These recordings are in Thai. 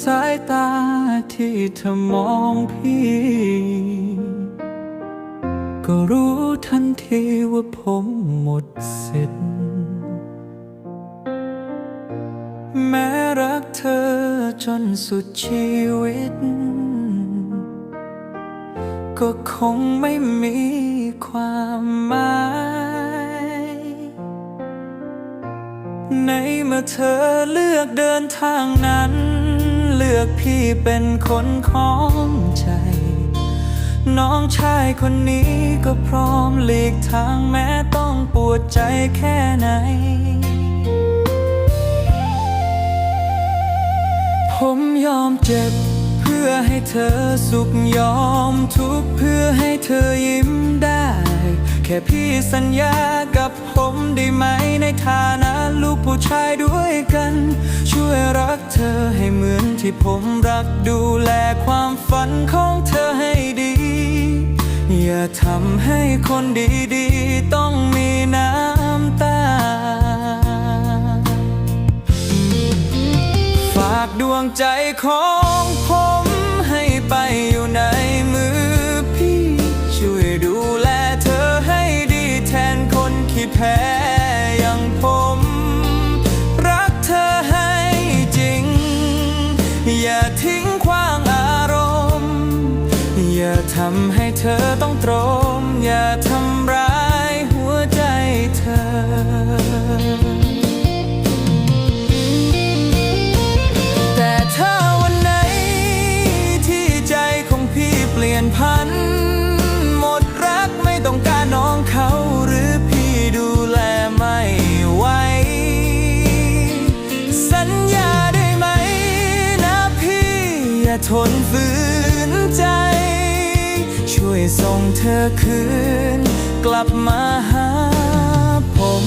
สายตาที่เธอมองพี่ ก็รู้ทันทีว่าผมหมดสิทธิ์ แม้รักเธอจนสุดชีวิต ก็คงไม่มีความหมายในเมื่อเธอเลือกเดินทางนั้น ลือกพี่เป็นคนของใจ น้องชายคนนี้ก็พร้อมหลีกทางแม้ต้องปวดใจแค่ไหน ผมยอมเจ็บเพื่อให้เธอสุขยอมทุกเพื่อให้เธอยิ้มได้ แค่พี่สัญญากับผ ได้ไหมในฐานะลูกผู้ชายด้วยกัน ช่วยรักเธอให้เหมือนที่ผมรักดูแลความฝันของเธอให้ดี อย่าทำให้คนดีๆ ต้องมีน้ำตา ฝากดวงใจของผม พ้อย่างผม รักเธอให้จริง อย่าทิ้งควางอารมณ์ อย่าทำให้เธอต้องตรม อย่าทำ นฝืนใจ ช่วยส่งเธอคืน กลับมาหาผม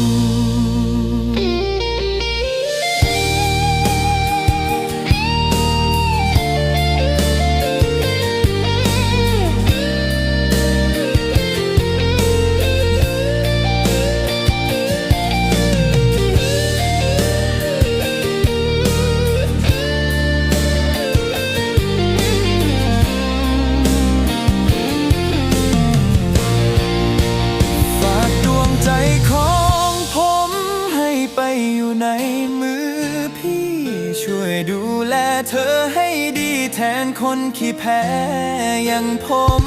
ใจของผมให้ไปอยู่ในมือพี่ ช่วยดูแลเธอให้ดีแทนคนขี้แพ้อย่างผม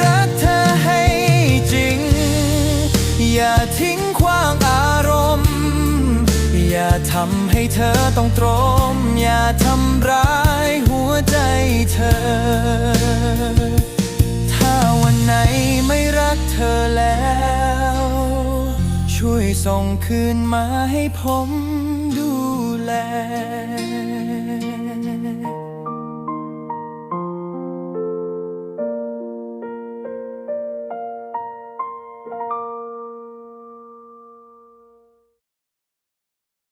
รักเธอให้จริง อย่าทิ้งขว้างอารมณ์ อย่าทำให้เธอต้องตรม อย่าทำร้ายหัวใจเธอ ถ้าวันไหนไม่รักเธอแล้ว ช่วยส่งคืนมาให้ผม